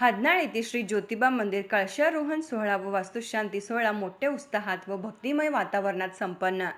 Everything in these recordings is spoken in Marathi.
हादनाळ येथे श्री ज्योतिबा मंदिर कळशारोहण सोहळा व वास्तुशांती सोहळा मोठ्या उत्साहात व भक्तिमय वातावरणात संपन्न.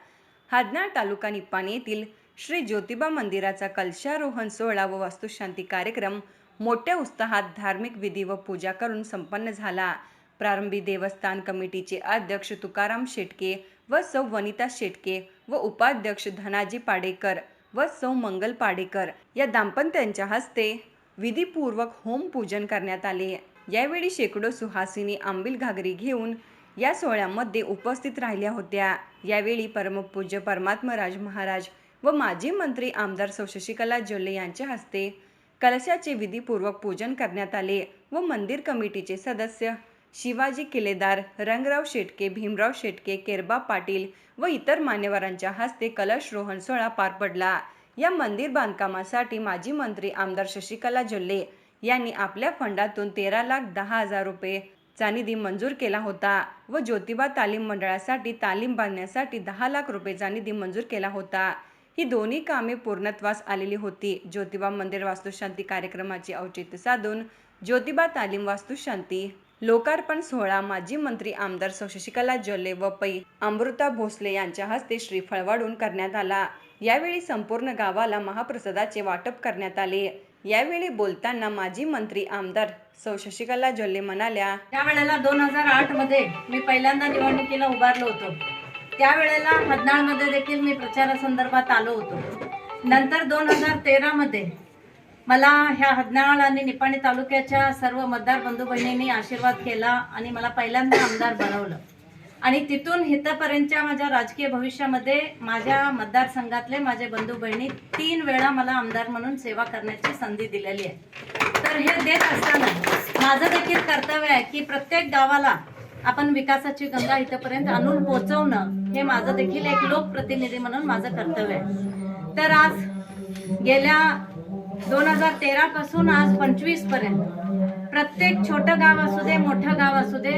हादनाळ तालुका निपाणी येथील श्री ज्योतिबा मंदिराचा कलशारोहण सोहळा व वास्तुशांती कार्यक्रम मोठ्या उत्साहात धार्मिक विधी व पूजा करून संपन्न झाला. प्रारंभी देवस्थान कमिटीचे अध्यक्ष तुकाराम शेटके व सौ वनिता शेटके व उपाध्यक्ष धनाजी पाडेकर व सौ मंगल पाडेकर या दाम्पत्यांच्या हस्ते विधीपूर्वक होम पूजन करण्यात आले. यावेळी शेकडो सुहासिनी आंबील घागरी घेऊन या सोहळ्यामध्ये उपस्थित राहिल्या होत्या. यावेळी परमपूज्य परमात्मराज महाराज व माजी मंत्री आमदार सौ शशिकला जोल्ले यांच्या हस्ते कलशाचे विधीपूर्वक पूजन करण्यात आले व मंदिर कमिटीचे सदस्य शिवाजी किल्लेदार रंगराव शेटके भीमराव शेटके केरबा पाटील व इतर मान्यवरांच्या हस्ते कलशरोहण सोहळा पार पडला. या मंदिर बांधकामासाठी माजी मंत्री आमदार शशिकला जोल्ले यांनी आपल्या फंडातून तेरा लाख दहा हजार रुपये चा निधी मंजूर केला होता व ज्योतिबा तालीम मंडळासाठी तालीम बांधण्यासाठी दहा लाख रुपयेचा निधी मंजूर केला होता. ही दोन्ही कामे पूर्णत्वास आलेली होती. ज्योतिबा मंदिर वास्तुशांती कार्यक्रमाचे औचित्य साधून ज्योतिबा तालीम वास्तुशांती लोकार्पण सोहळा माजी मंत्री आमदार शशिकला जोल्ले व पै अमृता भोसले यांच्या हस्ते श्रीफळ वाढून करण्यात आला. यावेळी संपूर्ण गावाला महाप्रसादाचे वाटप करण्यात आले. यावेळी बोलताना माजी मंत्री आमदार सौ शशिकला जोल्ले म्हणाल्या त्यावेळेला दोन हजार आठमध्ये मी पहिल्यांदा निवडणुकीला उभारलो होतो त्यावेळेला हदनाळमध्ये देखील मी प्रचारासंदर्भात आलो होतो. नंतर दोन हजार तेरामध्ये मला ह्या हदनाळ आणि निपाणी तालुक्याच्या सर्व मतदार बंधू बहिणींनी आशीर्वाद केला आणि मला पहिल्यांदा आमदार बनवलं. आणि तिथून इथपर्यंतच्या माझ्या राजकीय भविष्यामध्ये माझ्या मतदारसंघातले माझे बंधू बहिणी तीन वेळा मला आमदार म्हणून सेवा करण्याची संधी दिलेली आहे. तर हे देत असताना माझं देखील कर्तव्य आहे की प्रत्येक गावाला आपण विकासाची गंगा इथपर्यंत आणून पोहोचवणं हे माझं देखील एक लोकप्रतिनिधी म्हणून माझं कर्तव्य आहे. तर आज गेल्या दोन हजार तेरा पासून आज पंचवीसपर्यंत प्रत्येक छोटं गाव असू दे मोठं गाव असू दे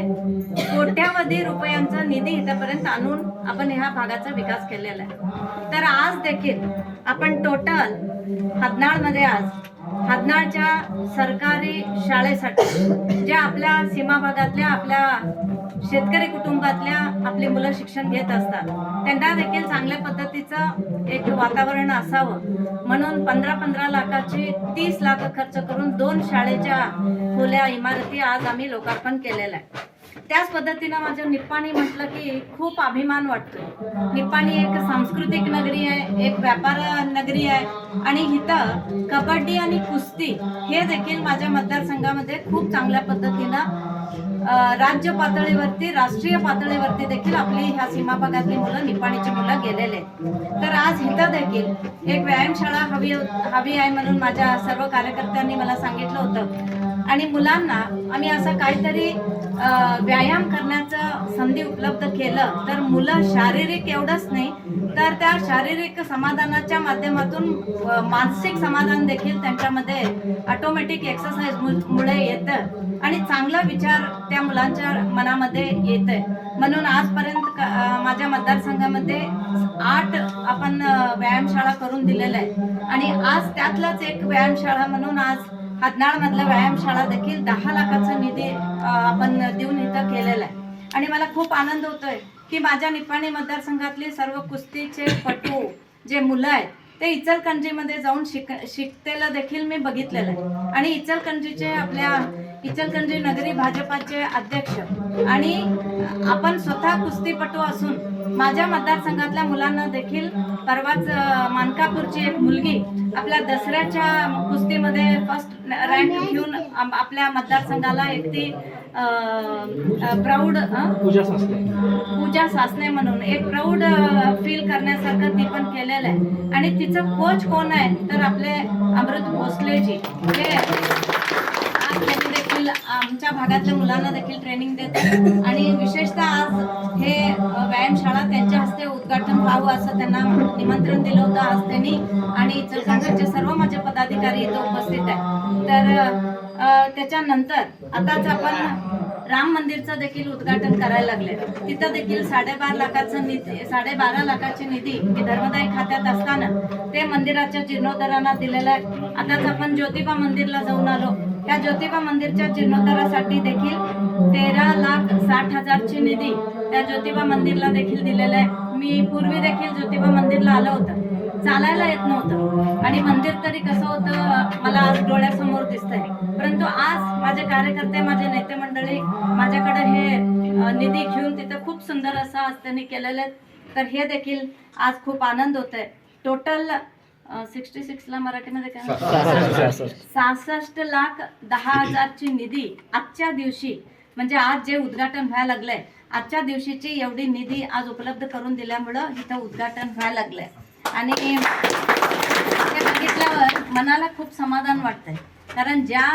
कोट्यावधी रुपयांचा निधी इथपर्यंत आणून आपण ह्या भागाचा विकास केलेला आहे. तर आज देखील आपण टोटल हदनाळमध्ये आज हदनाळच्या सरकारी शाळेसाठी ज्या आपल्या सीमा भागातल्या आपल्या शेतकरी कुटुंबातल्या आपली मुलं शिक्षण घेत असतात त्यांना देखील चांगल्या पद्धतीचं एक वातावरण असावं. म्हणून पंधरा पंधरा लाखाची तीस लाख खर्च करून दोन शाळेच्या खुल्या इमारती आज आम्ही लोकार्पण केलेल्या आहे त्याच पद्धतीनं माझं निप्पाणी म्हटलं की खूप अभिमान वाटतो निप्पाणी एक सांस्कृतिक नगरी आहे एक व्यापार नगरी आहे आणि इथं कबड्डी आणि कुस्ती हे देखील माझ्या मतदारसंघामध्ये खूप चांगल्या पद्धतीनं राज्य पातळीवरती राष्ट्रीय पातळीवरती देखील आपली ह्या सीमा भागातली मुलं निपाणीची मुलं गेलेले आहेत. तर आज इथं देखील एक व्यायामशाळा हवी हवी आहे म्हणून माझ्या सर्व कार्यकर्त्यांनी मला सांगितलं होतं आणि मुलांना आम्ही असं काहीतरी व्यायाम करण्याचं संधी उपलब्ध केलं तर मुलं शारीरिक एवढंच नाही तर त्या शारीरिक समाधानाच्या माध्यमातून मानसिक समाधान देखील त्यांच्यामध्ये ऑटोमॅटिक एक्सरसाइज मुळे येतं. आणि चांगला विचार त्या मुलांच्या मनामध्ये येत आहे म्हणून आजपर्यंत क- माझ्या मतदारसंघामध्ये आठ आपण व्यायामशाळा करून दिलेल्या आहे आणि आज त्यातलाच एक व्यायामशाळा म्हणून आज हदनाळ मधला व्यायामशाळा देखील दहा लाखाचा निधी आपण देऊन इथं केलेला आहे. आणि मला खूप आनंद होतोय की माझ्या निपाणी मतदारसंघातले सर्व कुस्तीचे पटू जे मुलं आहेत ते इचलकंजीमध्ये जाऊन शिक शिकतेला देखील मी बघितलेलं आहे. आणि इचलकंजीचे आपल्या इचलकंजी नगरी भाजपाचे अध्यक्ष आणि आपण स्वतः कुस्तीपटू असून माझ्या मतदारसंघातल्या मुलांना देखील परवाच मानकापूरची एक मुलगी आपल्या दसऱ्याच्या कुस्तीमध्ये रँक घेऊन आपल्या मतदारसंघाला एक ती प्राऊड पूजा सासने म्हणून. एक प्राऊड फील करण्यासारखं ती पण केलेलं आहे. आणि तिचं कोच कोण आहे? तर आपले अमृत भोसलेजी. जे आज त्यांनी देखील आमच्या भागातल्या मुलांना देखील ट्रेनिंग देतात आणि विशेषतः आज हे व्यायामशाळा त्यांच्या हस्ते उद्घाटन व्हावं असं त्यांना निमंत्रण दिलं होतं आज त्यांनी. आणि इचलकरंजीचे सर्व माझे पदाधिकारी इथं उपस्थित आहेत. तर त्याच्यानंतर आताच आपण राम मंदिरचं देखील उद्घाटन करायला लागले तिथं देखील साडेबारा लाखाचं निधी साडेबारा लाखाची निधी मी धर्मदाय खात्यात असताना ते मंदिराच्या जीर्णोद्धारांना दिलेलं आहे. आताच आपण ज्योतिबा मंदिरला जाऊन आलो. त्या ज्योतिबा मंदिरच्या जीर्णोद्धारासाठी देखील तेरा लाख साठ हजारची निधी त्या ज्योतिबा मंदिरला देखील दिलेला आहे. मी पूर्वी देखील ज्योतिबा मंदिरला आलं होतं. चालायला येत नव्हतं. आणि मंदिर तरी कसं होतं मला आज डोळ्यासमोर दिसतंय. परंतु आज माझे कार्यकर्ते माझे नेते मंडळी माझ्याकडे हे निधी घेऊन तिथं खूप सुंदर असं आज त्यांनी केलेलं आहे. तर हे देखील आज खूप आनंद होत आहे टोटल सिक्स्टी सिक्सला मराठीमध्ये काय सहासष्ट लाख दहा हजारची निधी आजच्या दिवशी म्हणजे आज जे उद्घाटन व्हायला लागलंय आजच्या दिवशीची एवढी निधी आज उपलब्ध करून दिल्यामुळं इथं उद्घाटन व्हायला लागलंय. आणि ते बघितल्यावर मनाला खूप समाधान वाटतंय. कारण ज्या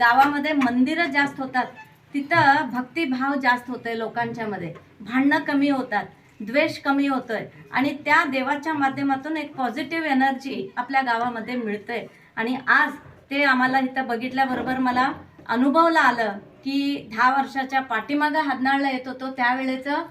गावामध्ये मंदिरं जास्त होतात तिथं भक्तिभाव जास्त होतोय लोकांच्या मध्ये. भांडणं कमी होतात द्वेष कमी होतोय आणि त्या देवाच्या माध्यमातून एक पॉझिटिव्ह एनर्जी आपल्या गावामध्ये मिळते आणि आज ते आम्हाला इथं बघितल्याबरोबर मला अनुभवला आलं की दहा वर्षाच्या पाठीमागं हादनाळला येत होतो त्यावेळेचं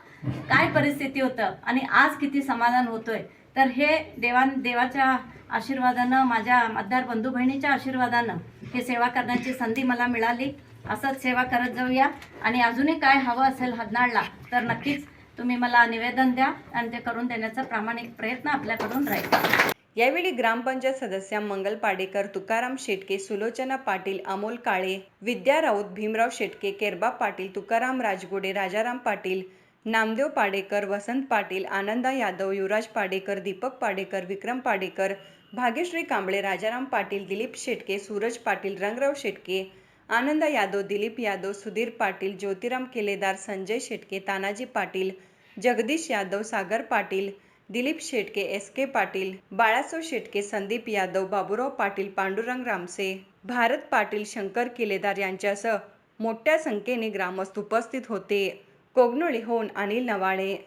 काय परिस्थिती होतं आणि आज किती समाधान होतोय. तर हे देवान देवाच्या आशीर्वादानं माझ्या मतदार बंधू बहिणीच्या आशीर्वादानं हे सेवा करण्याची संधी मला मिळाली. असंच सेवा करत जाऊया. आणि अजूनही काय हवं असेल हदनाळला तर नक्कीच तुम्ही मला निवेदन द्या आणि ते करून देण्याचा प्रामाणिक प्रयत्न आपल्याकडून राहील. यावेळी ग्रामपंचायत सदस्या मंगल पाडेकर तुकाराम शेटके सुलोचना पाटील अमोल काळे विद्या राऊत भीमराव शेटके केरबा पाटील तुकाराम राजगोडे राजाराम पाटील नामदेव पाडेकर वसंत पाटील आनंदा यादव युवराज पाडेकर दीपक पाडेकर विक्रम पाडेकर भाग्यश्री कांबळे राजाराम पाटील दिलीप शेटके सूरज पाटील रंगराव शेटके आनंदा यादव दिलीप यादव सुधीर पाटील ज्योतिराम केलेदार संजय शेटके तानाजी पाटील जगदीश यादव सागर पाटील दिलीप शेटके एस के पाटील बाळासाहेब शेटके संदीप यादव बाबूराव पाटील पांडुरंग रामसे भारत पाटील शंकर केलेदार यांच्यासह मोठ्या संख्येने ग्रामस्थ उपस्थित होते. कोगनोळीहून अनिल नवाळे